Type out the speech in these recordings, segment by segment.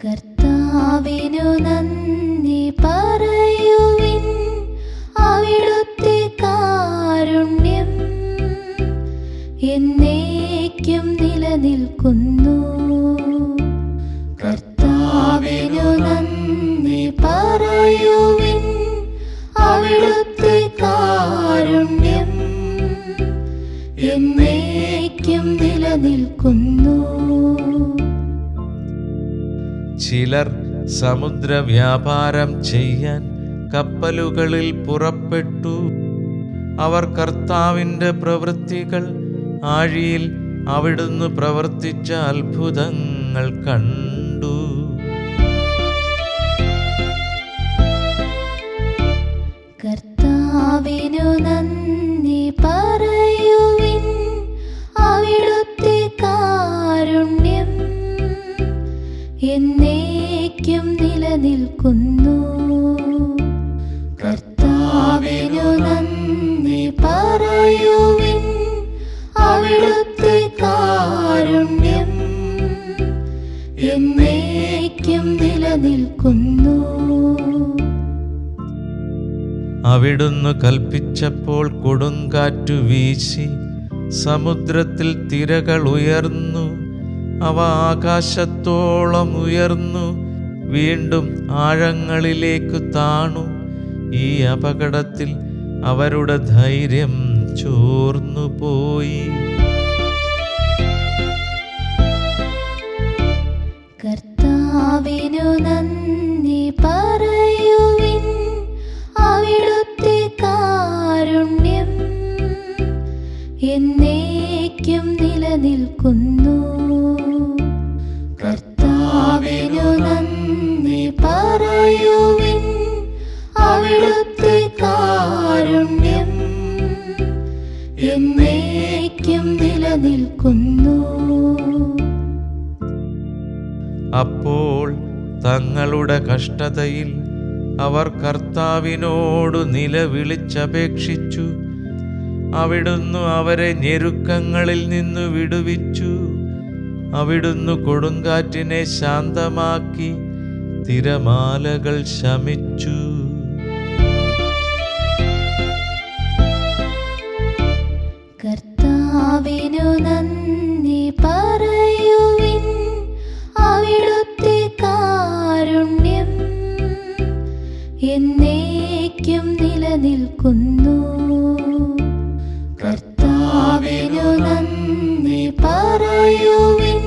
കർത്താവിനു നന്ദി പറയുവിൻ അവിടുത്തെ കാരുണ്യം എന്നേക്കും നിലനിൽക്കുന്നു. കർത്താവിനു നന്ദി പറയുവിൻ അവിടുത്തെ കാരുണ്യം എന്നേക്കും നിലനിൽക്കുന്നു. ചിലർ സമുദ്ര വ്യാപാരം ചെയ്യാൻ കപ്പലുകളിൽ പുറപ്പെട്ടു. അവർ കർത്താവിന്റെ പ്രവൃത്തികൾ ആഴിയിൽ അവിടുന്ന് പ്രവർത്തിച്ച അത്ഭുതങ്ങൾ കണ്ടു. കർത്താവിനു നന്ദി പറയുവിൻ എന്നേക്കും നിലനിൽക്കുന്നു. കർത്താവിനു നന്ദി പറയുവിൻ അവിടുത്തെ കാരുണ്യം എന്നേക്കും നിലനിൽക്കുന്നു. അവിടുന്ന് കൽപ്പിച്ചപ്പോൾ കൊടുങ്കാറ്റു വീശി സമുദ്രത്തിൽ തിരകൾ ഉയർന്നു. അവ ആകാശത്തോളം ഉയർന്നു വീണ്ടും ആഴങ്ങളിലേക്ക് താണു. ഈ അപകടത്തിൽ അവരുടെ ധൈര്യം ചോർന്നു പോയി. കർത്താവിനു നന്ദി പറയുവിൻ അവിടുത്തെ കാരുണ്യം എന്നേക്കും നിലനിൽക്കുന്നു. അപ്പോൾ തങ്ങളുടെ കഷ്ടതയിൽ അവർ കർത്താവിനോട് നിലവിളിച്ചപേക്ഷിച്ചു. അവിടുന്ന് അവരെ ഞെരുക്കങ്ങളിൽ നിന്നു വിടുവിച്ചു. അവിടുന്ന് കൊടുങ്കാറ്റിനെ ശാന്തമാക്കി തിരമാലകൾ ശമിച്ചു. നിലനിൽക്കുന്നു കർത്താവിനു നന്ദി പറയുവിൻ.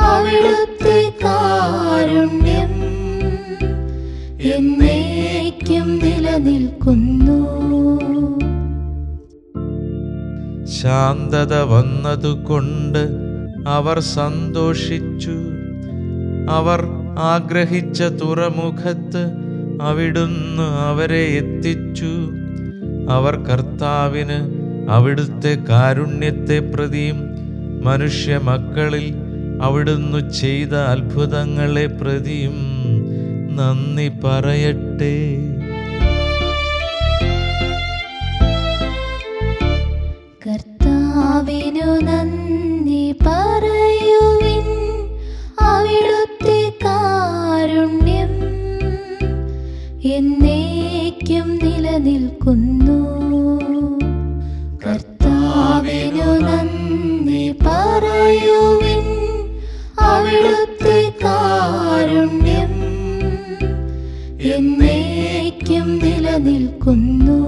അവിടുത്തെ കാരുണ്യം എന്നേക്കും നിലനിൽക്കുന്നു. ശാന്തത വന്നതുകൊണ്ട് അവർ സന്തോഷിച്ചു. അവർ ആഗ്രഹിച്ച തുറമുഖത്ത് അവിടുന്ന് അവരെ എത്തിച്ചു. അവർ കർത്താവിന് അവിടുത്തെ കാരുണ്യത്തെ പ്രതിയും മനുഷ്യ മക്കളിൽ അവിടുന്ന് ചെയ്ത അത്ഭുതങ്ങളെ പ്രതിയും നന്ദി പറയട്ടെ. കർത്താവിനു നന്ദി പറയുവിൻ എന്നേക്കും നിലനിൽക്കുന്നു. കർത്താവിനു നന്ദി പറയുവിൻ അവിടുത്തെ കാരുണ്യം എന്നേക്കും നിലനിൽക്കുന്നു.